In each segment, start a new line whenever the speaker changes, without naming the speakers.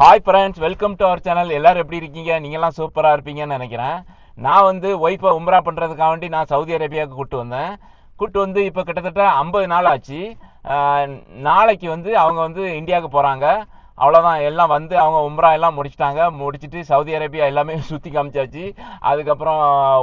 Hi friends welcome to our channel எல்லோரும் எப்படி இருக்கீங்க? நீங்களாம் சூப்பராக இருப்பீங்கன்னு நினைக்கிறேன். நான் வந்து ஒய்ஃபை உம்ரா பண்ணுறதுக்காக வேண்டி நான் சவுதி அரேபியாவுக்கு கூப்பிட்டு வந்தேன். கூப்பிட்டு வந்து இப்போ கிட்டத்தட்ட ஐம்பது நாள் ஆச்சு. நாளைக்கு வந்து அவங்க வந்து இந்தியாவுக்கு போகிறாங்க அவ்வளோதான் எல்லாம் வந்து அவங்க உம்ரா எல்லாம் முடிச்சிட்டாங்க. முடிச்சிட்டு சவுதி அரேபியா எல்லாமே சுற்றி காமிச்சாச்சு. அதுக்கப்புறம்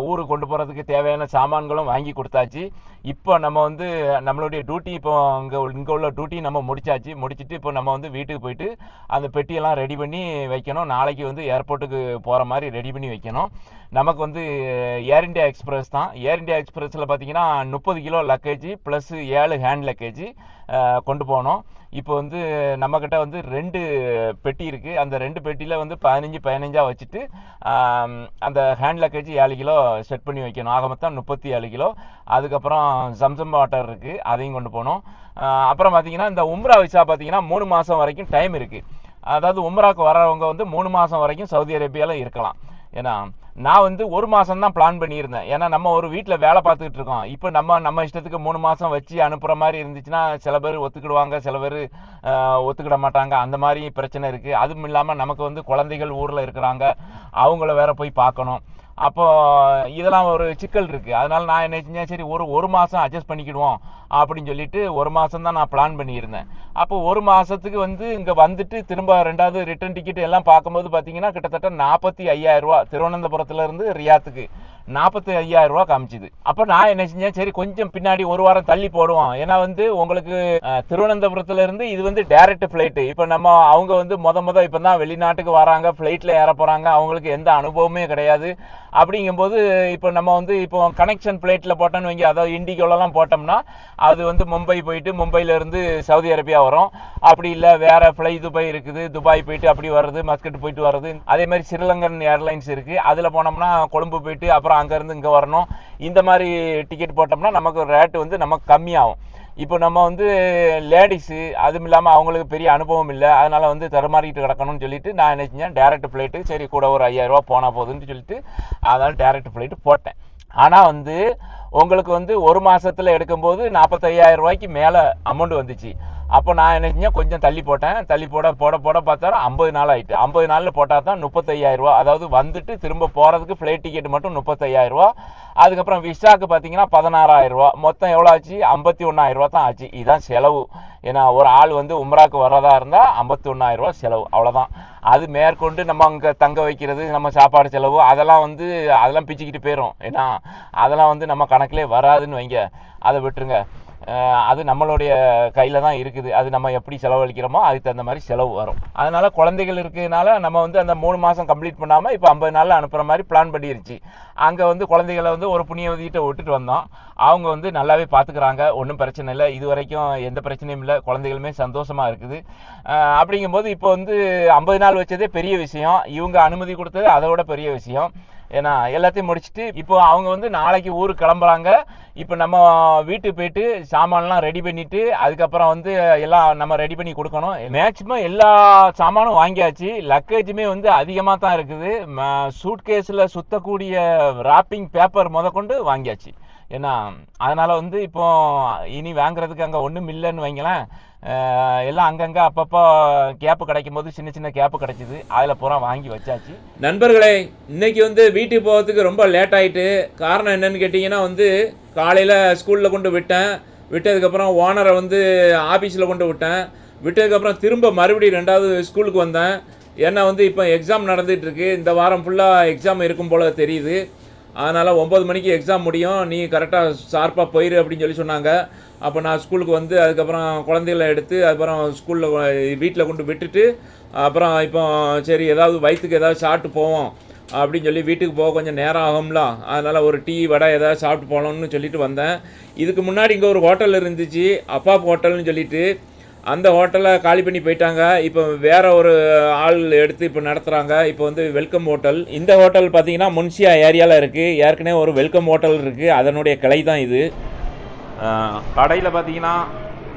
ஊருக்கு கொண்டு போகிறதுக்கு தேவையான சாமான்களும் வாங்கி கொடுத்தாச்சு. இப்போ நம்ம வந்து நம்மளுடைய டியூட்டி இப்போ இங்கே இங்கே உள்ள டியூட்டி நம்ம முடிச்சாச்சு. முடிச்சிட்டு இப்போ நம்ம வந்து வீட்டுக்கு போயிட்டு அந்த பெட்டியெல்லாம் ரெடி பண்ணி வைக்கணும். நாளைக்கு வந்து ஏர்போர்ட்டுக்கு போகிற மாதிரி ரெடி பண்ணி வைக்கணும். நமக்கு வந்து ஏர் இண்டியா எக்ஸ்பிரஸ் தான். ஏர் இண்டியா எக்ஸ்பிரஸில் பார்த்தீங்கன்னா முப்பது கிலோ லக்கேஜ் ப்ளஸ் ஏழு ஹேண்ட் லக்கேஜ் கொண்டு போனோம். இப்போ வந்து நம்மக்கிட்ட வந்து ரெண்டு பெட்டி இருக்குது அந்த ரெண்டு பெட்டியில் வந்து பதினஞ்சு பதினஞ்சாக வச்சுட்டு அந்த ஹேண்ட் லக்கேஜ் ஏழு கிலோ செட் பண்ணி வைக்கணும். ஆக மொத்தம் முப்பத்தி ஏழு கிலோ. அதுக்கப்புறம் ஜம்சம் வாட்டர் இருக்குது அதையும் கொண்டு போகணும் அப்புறம் பார்த்தீங்கன்னா இந்த உம்ரா விசா பார்த்தீங்கன்னா மூணு மாதம் வரைக்கும் டைம் இருக்குது அதாவது உம்ராக்கு வரவங்க வந்து மூணு மாதம் வரைக்கும் சவுதி அரேபியாவில் இருக்கலாம். ஏன்னா நான் வந்து ஒரு மாதம் தான் பிளான் பண்ணியிருந்தேன். ஏன்னா நம்ம ஒரு வீட்டில் வேலை பார்த்துக்கிட்டு இருக்கோம். இப்போ நம்ம நம்ம இஷ்டத்துக்கு மூணு மாதம் வச்சு அனுப்புகிற மாதிரி இருந்துச்சுன்னா சில பேர் ஒத்துக்கிடுவாங்க சில பேர் ஒத்துக்கிட மாட்டாங்க. அந்த மாதிரி பிரச்சனை இருக்குது அதுவும் இல்லாமல் நமக்கு வந்து குழந்தைகள் ஊரில் இருக்கிறாங்க. அவங்கள வேற போய் பார்க்கணும். அப்போ இதெல்லாம் ஒரு சிக்கல் இருக்குது அதனால நான் என்ன செஞ்சேன்? சரி ஒரு ஒரு மாதம் அட்ஜஸ்ட் பண்ணிக்கிடுவோம் அப்படின்னு சொல்லிட்டு ஒரு மாதம் தான் நான் பிளான் பண்ணியிருந்தேன். அப்போ ஒரு மாதத்துக்கு வந்து இங்கே வந்துட்டு திரும்ப ரெண்டாவது ரிட்டர்ன் டிக்கெட் எல்லாம் பார்க்கும்போது பார்த்தீங்கன்னா கிட்டத்தட்ட நாற்பத்தி ஐயாயிரம் ரூபா ரியாத்துக்கு. நாற்பத்தி ஐயாயிரம் ரூபா காமிச்சுது. அப்போ நான் என்ன செஞ்சேன்? சரி கொஞ்சம் பின்னாடி ஒரு வாரம் தள்ளி போடுவோம். ஏன்னா வந்து உங்களுக்கு திருவனந்தபுரத்துல இருந்து இது வந்து டைரக்ட் ஃப்ளைட்டு இப்போ நம்ம அவங்க வந்து முத முத இப்போ தான் வெளிநாட்டுக்கு வராங்க ஃப்ளைட்டில் ஏற போகிறாங்க அவங்களுக்கு எந்த அனுபவமே கிடையாது. அப்படிங்கும்போது இப்போ நம்ம வந்து இப்போ கனெக்ஷன் பிளேட்டில் போட்டோன்னு வைங்க அதாவது இண்டிகோலலாம் போட்டோம்னா அது வந்து மும்பை போயிட்டு மும்பையிலேருந்து சவுதி அரேபியா வரும். அப்படி இல்லை வேற ஃப்ளை துபாய் இருக்குது. துபாய் போயிட்டு அப்படி வர்றது மஸ்கட் போயிட்டு வர்றது. அதே மாதிரி ஸ்ரீலங்கன் ஏர்லைன்ஸ் இருக்குது அதில் போனோம்னா கொழும்பு போயிட்டு அப்புறம் அங்கேருந்து இங்கே வரணும். இந்த மாதிரி டிக்கெட் போட்டோம்னா நமக்கு ரேட்டு வந்து நமக்கு கம்மியாகும். இப்போ நம்ம வந்து லேடிஸு அதுவும் இல்லாமல் அவங்களுக்கு பெரிய அனுபவம் இல்லை. அதனால் வந்து தருமாறிக்கிட்டு கிடக்கணும்னு சொல்லிட்டு நான் என்ன செஞ்சேன்? டேரக்ட் ஃப்ளைட்டு சரி கூட ஒரு ஐயாயிரம் போனால் போதுன்னு சொல்லிட்டு அதனால் டேரக்ட் ஃப்ளைட்டு போட்டேன். ஆனால் வந்து உங்களுக்கு வந்து ஒரு மாதத்தில் எடுக்கும்போது நாற்பத்தையாயிரம் ரூபாய்க்கு மேலே அமௌண்ட் வந்துச்சு. அப்போ நான் என்ன செஞ்சேன் கொஞ்சம் தள்ளி போட்டேன். தள்ளி போட போட போட பார்த்தா ஐம்பது நாள் ஆகிட்டு ஐம்பது நாளில் போட்டால் தான் முப்பத்தையாயிரரூவா அதாவது வந்துட்டு திரும்ப போகிறதுக்கு ஃப்ளைட் டிக்கெட் மட்டும் முப்பத்தையாயிரம் ரூபா. அதுக்கப்புறம் விசாக்கு பார்த்தீங்கன்னா பதினாறாயிரரூவா மொத்தம் எவ்வளோ ஆச்சு? ஐம்பத்தி ஒன்றாயிரம் ரூபா தான் ஆச்சு. இதுதான் செலவு. ஏன்னா ஒரு ஆள் வந்து உம்ராக்கு வர்றதா இருந்தால் ஐம்பத்தி ஒன்றாயிரரூவா செலவு. அவ்வளோதான் அது மேற்கொண்டு நம்ம அங்கே தங்க வைக்கிறது நம்ம சாப்பாடு செலவு அதெல்லாம் வந்து அதெல்லாம் பிச்சுக்கிட்டு போயிடும் ஏன்னா அதெல்லாம் வந்து நம்ம கணக்கிலே வராதுன்னு வைங்க. அதை விட்டுருங்க. அது நம்மளுடைய கையில் தான் இருக்குது. அது நம்ம எப்படி செலவழிக்கிறோமோ அதுக்கு தகுந்த மாதிரி செலவு வரும். அதனால் குழந்தைகள் இருக்கிறதுனால நம்ம வந்து அந்த மூணு மாதம் கம்ப்ளீட் பண்ணாமல் இப்போ ஐம்பது நாளில் அனுப்புகிற மாதிரி பிளான் பண்ணிருச்சு. அங்கே வந்து குழந்தைகளை வந்து ஒரு புண்ணியவதிகிட்ட விட்டுட்டு வந்தோம். அவங்க வந்து நல்லாவே பார்த்துக்கிறாங்க ஒன்றும் பிரச்சனை இல்லை. இது வரைக்கும் எந்த பிரச்சனையும் இல்லை. குழந்தைகளுமே சந்தோஷமாக இருக்குது. அப்படிங்கும்போது இப்போ வந்து ஐம்பது நாள் வச்சதே பெரிய விஷயம். இவங்க அனுமதி கொடுத்தது அதை விட பெரிய விஷயம். ஏன்னா எல்லாத்தையும் முடிச்சுட்டு இப்போ அவங்க வந்து நாளைக்கு ஊருக்கு கிளம்புறாங்க. இப்போ நம்ம வீட்டுக்கு போயிட்டு சாமான்லாம் ரெடி பண்ணிட்டு அதுக்கப்புறம் வந்து எல்லாம் நம்ம ரெடி பண்ணி கொடுக்கணும். மேக்சிமம் எல்லா சாமானும் வாங்கியாச்சு. லக்கேஜுமே வந்து அதிகமாக தான் இருக்குது சூட்கேஸில் சுத்தக்கூடிய ராப்பிங் பேப்பர் முதற்கொண்டு வாங்கியாச்சு. ஏன்னா அதனால வந்து இப்போ இனி வாங்குறதுக்கு அங்கே ஒன்றும் இல்லைன்னு வைங்களேன் எல்லாம் அங்கங்கே அப்பப்போ கேப்பு கிடைக்கும் போது சின்ன சின்ன கேப்பு கிடைச்சிது. அதில் பூரா வாங்கி வச்சாச்சு.
நண்பர்களே இன்னைக்கு வந்து வீட்டுக்கு போகிறதுக்கு ரொம்ப லேட் ஆகிட்டு காரணம் என்னன்னு கேட்டிங்கன்னா வந்து காலையில் ஸ்கூலில் கொண்டு விட்டேன். விட்டதுக்கப்புறம் ஓனரை வந்து ஆஃபீஸில் கொண்டு விட்டேன். விட்டதுக்கப்புறம் திரும்ப மறுபடியும் ரெண்டாவது ஸ்கூலுக்கு வந்தேன். ஏன்னா வந்து இப்போ எக்ஸாம் நடந்துகிட்ருக்கு இந்த வாரம் ஃபுல்லாக எக்ஸாம் இருக்கும் போல தெரியுது. அதனால் ஒம்பது மணிக்கு எக்ஸாம் முடியும். நீ கரெக்டாக ஷார்ப்பாக போயிரு அப்படின்னு சொல்லி சொன்னாங்க. அப்போ நான் ஸ்கூலுக்கு வந்து அதுக்கப்புறம் குழந்தைகளை எடுத்து அதுக்கப்புறம் ஸ்கூலில் வீட்டில் கொண்டு விட்டுட்டு அப்புறம் இப்போ சரி ஏதாவது வயிற்றுக்கு ஏதாவது சாப்பிட்டு போவோம் அப்படின்னு சொல்லி வீட்டுக்கு போக கொஞ்சம் நேரம் ஆகும்ல. அதனால் ஒரு டீ வடை ஏதாவது சாப்பிட்டு போகலாம்னு சொல்லிட்டு வந்தேன். இதுக்கு முன்னாடி இங்கே ஒரு ஹோட்டல் இருந்துச்சு. அப்பா ஹோட்டல்னு சொல்லிட்டு அந்த ஹோட்டலை காலி பண்ணி போயிட்டாங்க. இப்போ வேற ஒரு ஆள் எடுத்து இப்போ நடத்துகிறாங்க இப்போ வந்து வெல்கம் ஹோட்டல். இந்த ஹோட்டல் பார்த்தீங்கன்னா முன்சியா ஏரியாவில் இருக்குது ஏற்கனவே ஒரு வெல்கம் ஹோட்டல் இருக்குது அதனுடைய கிளை தான் இது.
கடையில் பார்த்தீங்கன்னா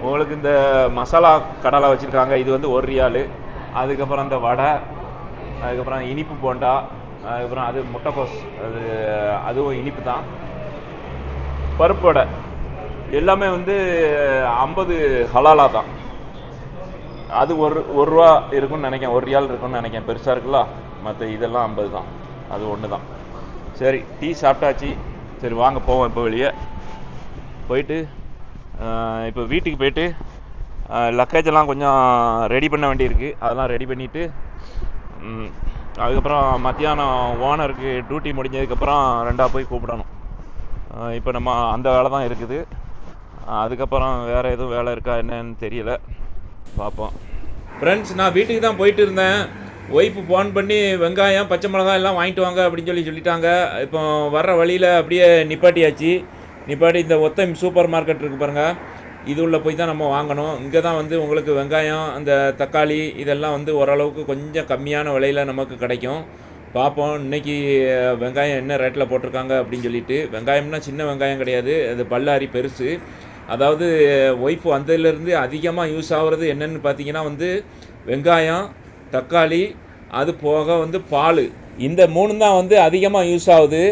உங்களுக்கு இந்த மசாலா கடலை வச்சுருக்காங்க. இது வந்து ஒரு ரியாலு. அதுக்கப்புறம் இந்த வடை அதுக்கப்புறம் இனிப்பு போண்டா அதுக்கப்புறம் அது முட்டைக்கோஸ் அது அதுவும் இனிப்பு தான். பருப்பு வடை. எல்லாமே வந்து ஐம்பது ஹலாலா தான். அது ஒரு ஒரு ரூபா இருக்கும்னு நினைக்கிறேன். ஒரு ரியால் இருக்கும்னு நினைக்கிறேன். பெருசாக இருக்குல்ல? மற்ற இதெல்லாம் ஐம்பது தான். அது ஒன்று தான். சரி டீ சாப்பிட்டாச்சு. சரி வாங்க போவோம் இப்போ வெளியே. போயிட்டு இப்போ வீட்டுக்கு போயிட்டு லக்கேஜ் எல்லாம் கொஞ்சம் ரெடி பண்ண வேண்டியிருக்கு. அதெல்லாம் ரெடி பண்ணிவிட்டு அதுக்கப்புறம் மத்தியானம் ஓனருக்கு டியூட்டி முடிஞ்சதுக்கப்புறம் ரெண்டாக போய் கூப்பிடணும். இப்போ நம்ம அந்த வேலை தான் இருக்குது அதுக்கப்புறம் வேறு எதுவும் வேலை இருக்கா என்னன்னு தெரியல. பார்ப்போம்
ஃப்ரெண்ட்ஸ் நான் வீட்டுக்கு தான் போயிட்டு இருந்தேன் ஒய்ஃபு ஃபோன் பண்ணி வெங்காயம் பச்சை மிளகாய் எல்லாம் வாங்கிட்டு வாங்க அப்படின்னு சொல்லி சொல்லிட்டாங்க. இப்போ வர்ற வழியில் அப்படியே நிப்பாட்டியாச்சு. நிப்பாட்டி இந்த ஒத்தம் சூப்பர் மார்க்கெட் இருக்கு பாருங்கள் இது உள்ள போய் தான் நம்ம வாங்கணும். இங்கே தான் வந்து உங்களுக்கு வெங்காயம் அந்த தக்காளி இதெல்லாம் வந்து ஓரளவுக்கு கொஞ்சம் கம்மியான விலையில் நமக்கு கிடைக்கும். பார்ப்போம் இன்னைக்கு வெங்காயம் என்ன ரேட்டில் போட்டிருக்காங்க அப்படின்னு சொல்லிட்டு. வெங்காயம்னா சின்ன வெங்காயம் கிடையாது. அது பல்லாரி பெருசு. அதாவது ஒய்ஃப் வந்ததுலேருந்து அதிகமாக யூஸ் ஆகிறது என்னன்னு பார்த்தீங்கன்னா வந்து வெங்காயம் தக்காளி அது போக வந்து பால். இந்த மூணு தான் வந்து அதிகமாக யூஸ் ஆகுது.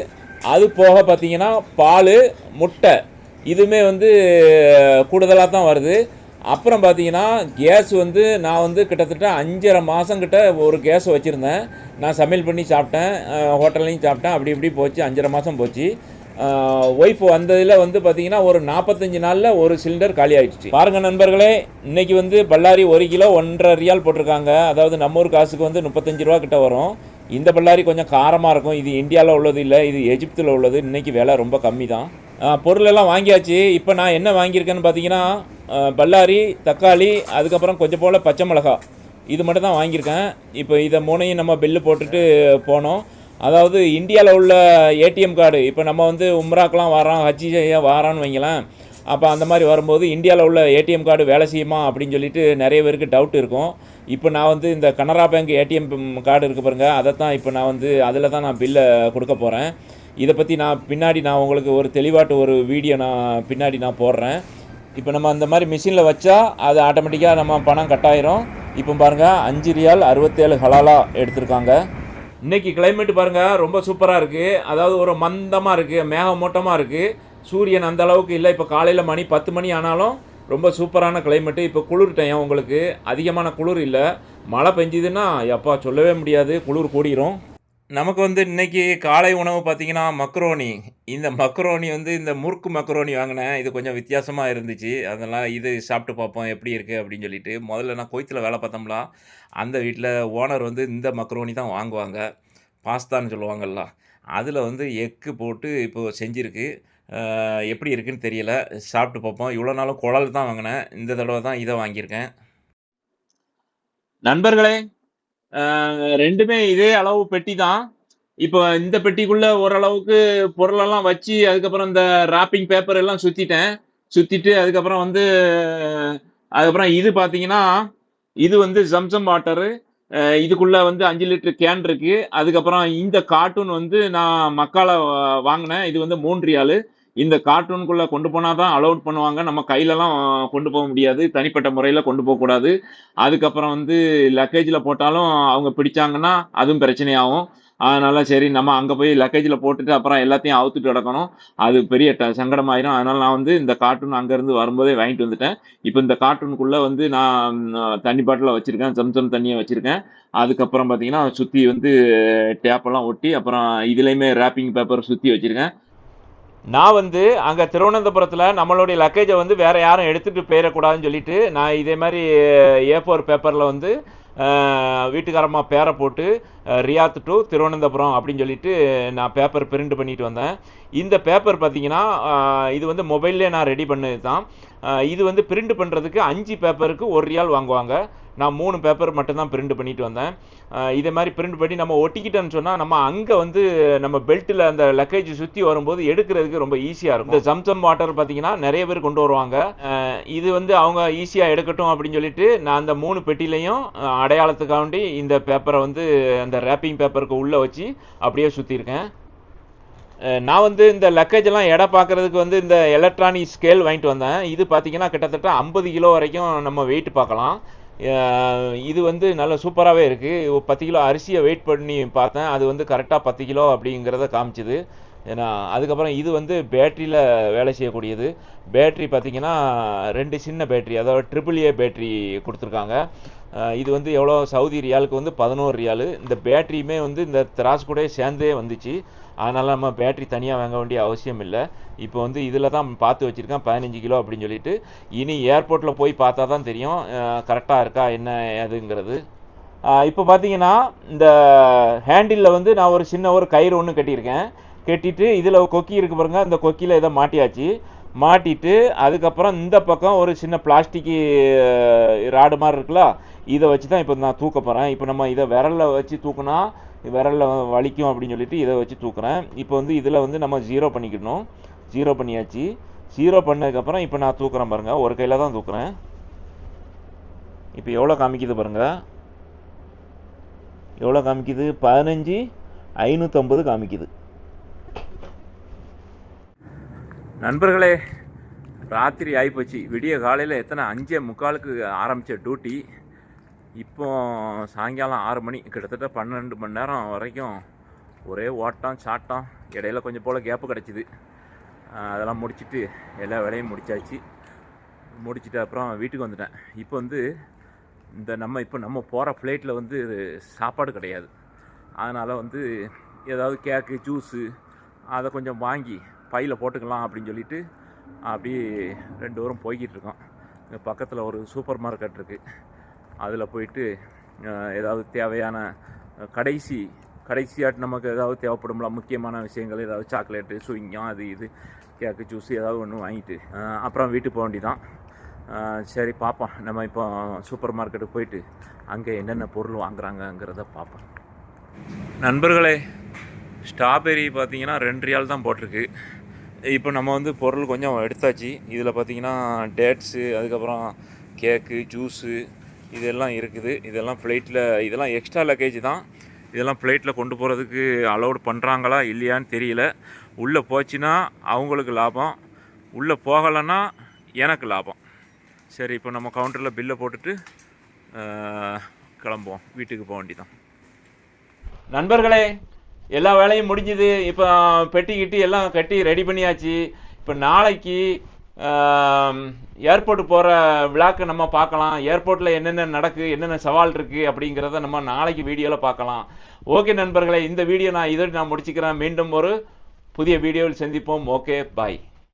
அது போக பார்த்தீங்கன்னா பால் முட்டை. இதுவுமே வந்து கூடுதலாக தான் வருது. அப்புறம் பார்த்தீங்கன்னா கேஸ் வந்து நான் வந்து கிட்டத்தட்ட அஞ்சரை மாதங்கிட்ட ஒரு கேஸ் வச்சுருந்தேன். நான் சமையல் பண்ணி சாப்பிட்டேன் ஹோட்டல்லையும் சாப்பிட்டேன். அப்படி இப்படி போச்சு. அஞ்சரை மாதம் போச்சு. ஒய்ஃப் வந்ததில் வந்து பார்த்தீங்கன்னா ஒரு நாற்பத்தஞ்சு நாளில் ஒரு சிலிண்டர் காலி ஆயிடுச்சு. பாருங்க நண்பர்களே இன்னைக்கு வந்து பல்லாரி ஒரு கிலோ ஒன்றரை ரியால் போட்டிருக்காங்க. அதாவது நம்ம ஊர் காசுக்கு வந்து முப்பத்தஞ்சு ரூபா கிட்ட வரும். இந்த பல்லாரி கொஞ்சம் காரமாக இருக்கும். இது இந்தியாவில் உள்ளது இல்லை இது எஜிப்தில் உள்ளது. இன்றைக்கி விலை ரொம்ப கம்மி தான் பொருளெல்லாம் வாங்கியாச்சு. இப்போ நான் என்ன வாங்கியிருக்கேன்னு பார்த்தீங்கன்னா பல்லாரி தக்காளி அதுக்கப்புறம் கொஞ்சம் போல் பச்சை மிளகா இது மட்டும் தான் வாங்கியிருக்கேன். இப்போ இதை மூணையும் நம்ம பில்லு போட்டுட்டு போனோம். அதாவது இந்தியாவில் உள்ள ஏடிஎம் கார்டு இப்போ நம்ம வந்து உம்ராக்கெலாம் வரோம் ஹஜ்ஜி செய்ய வாரான்னு வைங்களேன். அப்போ அந்த மாதிரி வரும்போது இந்தியாவில் உள்ள ஏடிஎம் கார்டு வேலை செய்யுமா அப்படின்னு சொல்லிட்டு நிறைய பேருக்கு டவுட் இருக்கும். இப்போ நான் வந்து இந்த கனரா பேங்க் ஏடிஎம் கார்டு இருக்கு பாருங்க அதை தான் இப்போ நான் வந்து அதில் தான் நான் பில்லை கொடுக்க போகிறேன் இதை பற்றி நான் பின்னாடி நான் உங்களுக்கு ஒரு தெளிவாட்டு ஒரு வீடியோ நான் பின்னாடி நான் போடுறேன். இப்போ நம்ம அந்த மாதிரி மிஷினில் வச்சா அது ஆட்டோமேட்டிக்காக நம்ம பணம் கட்டாயிரும். இப்போ பாருங்கள் அஞ்சு ரியால் அறுபத்தேழு ஹலாலாக எடுத்திருக்காங்க. இன்னைக்கு கிளைமேட் பாருங்கள் ரொம்ப சூப்பராக இருக்குது அதாவது ஒரு மந்தமாக இருக்குது மேகமூட்டமாக இருக்குது சூரியன் அந்த அளவுக்கு இல்லை. இப்போ காலையில் மணி பத்து மணி ஆனாலும் ரொம்ப சூப்பரான கிளைமேட்டு இப்போ குளிர் டைம் உங்களுக்கு அதிகமான குளிர் இல்லை. மழை பெஞ்சுதுன்னா எப்பா சொல்லவே முடியாது. குளிர் கூடிரும். நமக்கு வந்து இன்றைக்கி காலை உணவு பார்த்தீங்கன்னா மக்ரோனி. இந்த மக்ரோனி வந்து இந்த முறுக்கு மக்ரோனி வாங்கினேன் இது கொஞ்சம் வித்தியாசமாக இருந்துச்சு. அதெல்லாம் இது சாப்பிட்டு பார்ப்போம் எப்படி இருக்குது அப்படின்னு சொல்லிட்டு. முதல்ல நான் கொய்த்தில் வேலை பார்த்தோம்னா அந்த வீட்டில் ஓனர் வந்து இந்த மக்ரோனி தான் வாங்குவாங்க. பாஸ்தான்னு சொல்லுவாங்கல்ல. அதில் வந்து எக்கு போட்டு இப்போது செஞ்சுருக்கு. எப்படி இருக்குன்னு தெரியல. சாப்பிட்டு பார்ப்போம். இவ்வளோ நாளும் குழல் தான் வாங்கினேன். இந்த தடவை தான் இதை வாங்கியிருக்கேன்.
நண்பர்களே ரெண்டுமே இதே அளவு பெட்டி தான். இப்போ இந்த பெட்டிக்குள்ள ஓரளவுக்கு பொருளெல்லாம் வச்சு அதுக்கப்புறம் இந்த ராப்பிங் பேப்பர் எல்லாம் சுத்திட்டேன். சுத்திட்டு அதுக்கப்புறம் வந்து அதுக்கப்புறம் இது பார்த்தீங்கன்னா இது வந்து ஜம்சம் வாட்டரு இதுக்குள்ள வந்து அஞ்சு லிட்டர் கேன் இருக்கு. அதுக்கப்புறம் இந்த கார்ட்டூன் வந்து நான் மக்கால வாங்கினேன். இது வந்து மூன்று ரியாலு இந்த கார்ட்டூனுக்குள்ளே கொண்டு போனா தான் அலௌட் பண்ணுவாங்க. நம்ம கையிலலாம் கொண்டு போக முடியாது. தனிப்பட்ட முறையில் கொண்டு போகக்கூடாது அதுக்கப்புறம் வந்து லக்கேஜில் போட்டாலும் அவங்க பிடிச்சாங்கன்னா அதுவும் பிரச்சனையாகும். அதனால சரி நம்ம அங்கே போய் லக்கேஜில் போட்டுட்டு அப்புறம் எல்லாத்தையும் அவுத்துட்டு கிடக்கணும். அது பெரிய ட சங்கடமாயிரும். அதனால் நான் வந்து இந்த கார்ட்டூன் அங்கேருந்து வரும்போதே வாங்கிட்டு வந்துட்டேன். இப்போ இந்த கார்ட்டூனுக்குள்ளே வந்து நான் தண்ணி பாட்டில் வச்சுருக்கேன். சம்சம் தண்ணியை வச்சுருக்கேன். அதுக்கப்புறம் பார்த்தீங்கன்னா சுற்றி வந்து டேப்பெல்லாம் ஒட்டி அப்புறம் இதுலேயுமே ரேப்பிங் பேப்பர் சுற்றி வச்சுருக்கேன். நான் வந்து அங்கே திருவனந்தபுரத்தில் நம்மளுடைய லக்கேஜை வந்து வேறு யாரும் எடுத்துகிட்டு போயிடக்கூடாதுன்னு சொல்லிட்டு நான் இதே மாதிரி ஏ ஃபோர் பேப்பரில் வந்து வீட்டுக்காரம்மா பேரை போட்டு ரியாத் டு திருவனந்தபுரம் அப்படின்னு சொல்லிட்டு நான் பேப்பர் பிரிண்ட் பண்ணிட்டு வந்தேன். இந்த பேப்பர் பார்த்தீங்கன்னா இது வந்து மொபைல்லே நான் ரெடி பண்ணது தான் இது வந்து பிரிண்ட் பண்ணுறதுக்கு அஞ்சு பேப்பருக்கு ஒரு ரியால் வாங்குவாங்க. நான் மூணு பேப்பர் மட்டும்தான் பிரிண்ட் பண்ணிட்டு வந்தேன். இதே மாதிரி பிரிண்ட் பண்ணி நம்ம ஒட்டிக்கிட்டோன்னு சொன்னால் நம்ம அங்கே வந்து நம்ம பெல்ட்டில் அந்த லக்கேஜ் சுற்றி வரும்போது எடுக்கிறதுக்கு ரொம்ப ஈஸியாக இருக்கும். இந்த ஜம்சம் வாட்டர் பார்த்தீங்கன்னா நிறைய பேர் கொண்டு வருவாங்க. இது வந்து அவங்க ஈஸியாக எடுக்கட்டும் அப்படின்னு சொல்லிட்டு நான் அந்த மூணு பெட்டிலையும் அடையாளத்துக்காண்டி இந்த பேப்பரை வந்து அந்த ரேப்பிங் பேப்பருக்கு உள்ளே வச்சு அப்படியே சுற்றிருக்கேன் நான் வந்து இந்த லக்கேஜ் எல்லாம் எடை பார்க்கறதுக்கு வந்து இந்த எலக்ட்ரானிக் ஸ்கேல் வாங்கிட்டு வந்தேன். இது பார்த்தீங்கன்னா கிட்டத்தட்ட ஐம்பது கிலோ வரைக்கும் நம்ம வெயிட் பார்க்கலாம். இது வந்து நல்ல சூப்பராகவே இருக்குது பத்து கிலோ அரிசியை வெயிட் பண்ணி பார்த்தேன். அது வந்து கரெக்டாக பத்து கிலோ அப்படிங்கிறத காமிச்சுது. ஏன்னா அதுக்கப்புறம் இது வந்து பேட்டரியில் வேலை செய்யக்கூடியது. பேட்டரி பார்த்திங்கன்னா ரெண்டு சின்ன பேட்டரி அதாவது ட்ரிபிள் ஏ பேட்டரி கொடுத்துருக்காங்க. இது வந்து எவ்வளோ? சவுதி ரியாலுக்கு வந்து பதினோரு ரியாலு. இந்த பேட்டரியுமே வந்து இந்த திராஸ் கூட சேர்ந்தே வந்துச்சு. அதனால் நம்ம பேட்டரி தனியாக வாங்க வேண்டிய அவசியம் இல்லை. இப்போ வந்து இதில் தான் பார்த்து வச்சுருக்கேன். பதினஞ்சு கிலோ அப்படின்னு சொல்லிட்டு. இனி ஏர்போர்ட்டில் போய் பார்த்தா தான் தெரியும். கரெக்டாக இருக்கா? என்ன ஏதுங்கிறது. இப்போ பார்த்தீங்கன்னா இந்த ஹேண்டிலில் வந்து நான் ஒரு சின்ன ஒரு கயிறு ஒன்று கட்டியிருக்கேன். கட்டிட்டு இதில் கொக்கி இருக்கு பாருங்க. இந்த கொக்கியில் இதை மாட்டியாச்சு. மாட்டிட்டு அதுக்கப்புறம் இந்த பக்கம் ஒரு சின்ன பிளாஸ்டிக்கு ராடு மாதிரி இருக்குல்ல இதை வச்சு தான் இப்போ நான் தூக்க போகிறேன் இப்போ நம்ம இதை விரலில் வச்சு தூக்குனா விரலில் வலிக்கும் அப்படின்னு சொல்லிட்டு இதை வச்சு தூக்குறேன். இப்போ வந்து இதில் வந்து நம்ம ஜீரோ பண்ணிக்கணும் ஜீரோ பண்ணியாச்சு. ஜீரோ பண்ணதுக்கப்புறம் இப்போ நான் தூக்குறேன் பாருங்கள் ஒரு கையில் தான் தூக்குறேன். இப்போ எவ்வளோ காமிக்குது பாருங்கள் எவ்வளோ காமிக்குது? பதினஞ்சு ஐநூற்றம்பது காமிக்குது.
நண்பர்களே ராத்திரி ஆகிப்போச்சு விடிய காலையில் எத்தனை? அஞ்சே முக்காலுக்கு ஆரம்பித்த டியூட்டி இப்போ சாயங்காலம் ஆறு மணி. கிட்டத்தட்ட பன்னெண்டு மணி நேரம் வரைக்கும் ஒரே ஓட்டம் சாட்டம். இடையில கொஞ்சம் போல் கேப்பு கிடச்சிது. அதெல்லாம் முடிச்சிட்டு எல்லா வேலையும் முடிச்சாச்சு. முடிச்சிட்டு அப்புறம் வீட்டுக்கு வந்துட்டேன். இப்போ வந்து இந்த நம்ம இப்போ நம்ம போகிற ஃப்ளைட்டில் வந்து சாப்பாடு கிடையாது. அதனால் வந்து ஏதாவது கேக்கு ஜூஸு அதை கொஞ்சம் வாங்கி பையில் போட்டுக்கலாம் அப்படின்னு சொல்லிட்டு அப்படியே ரெண்டு பேரும் போய்கிட்டு இருக்கோம். இங்கே பக்கத்தில் ஒரு சூப்பர் மார்க்கெட் இருக்குது அதில் போயிட்டு ஏதாவது தேவையான கடைசி கடைசியாட்டு நமக்கு ஏதாவது தேவைப்படும்ல முக்கியமான விஷயங்கள் ஏதாவது சாக்லேட்டு சுவிங்கம் அது இது கேக்கு ஜூஸ் ஏதாவது ஒன்று வாங்கிட்டு அப்புறம் வீட்டுக்கு போக வேண்டிதான் சரி பார்ப்போம் நம்ம இப்போ சூப்பர் மார்க்கெட்டுக்கு போயிட்டு அங்கே என்னென்ன பொருள் வாங்குறாங்கங்கிறத பார்ப்போம் நண்பர்களே ஸ்ட்ராபெரி பார்த்தீங்கன்னா ரெண்டு ரியால் தான் போட்டிருக்கு. இப்போ நம்ம வந்து பொருள் கொஞ்சம் எடுத்தாச்சு. இதில் பார்த்தீங்கன்னா டேட்ஸு அதுக்கப்புறம் கேக்கு ஜூஸு இதெல்லாம் இருக்குது. இதெல்லாம் ஃப்ளைட்டில் இதெல்லாம் எக்ஸ்ட்ரா லக்கேஜ் தான். இதெல்லாம் ஃப்ளைட்டில் கொண்டு போகிறதுக்கு அலோடு பண்ணுறாங்களா இல்லையான்னு தெரியல. உள்ளே போச்சுன்னா அவங்களுக்கு லாபம். உள்ளே போகலைன்னா எனக்கு லாபம். சரி இப்போ நம்ம கவுண்டரில் பில்லை போட்டுட்டு கிளம்புவோம். வீட்டுக்கு போக வேண்டியதான்
நண்பர்களே எல்லா வேலையும் முடிஞ்சுது. இப்போ பெட்டி கிட்டி எல்லாம் கட்டி ரெடி பண்ணியாச்சு. இப்போ நாளைக்கு ஏர்போர்ட் போகிற விழாக்கு நம்ம பார்க்கலாம். ஏர்போர்ட்டில் என்னென்ன நடக்கு என்னென்ன சவால் இருக்குது அப்படிங்கிறத நம்ம நாளைக்கு வீடியோவில் பார்க்கலாம். ஓகே நண்பர்களே இந்த வீடியோ நான் இதோடு நான் முடிச்சுக்கிறேன். மீண்டும் ஒரு புதிய வீடியோவில் சந்திப்போம். Okay bye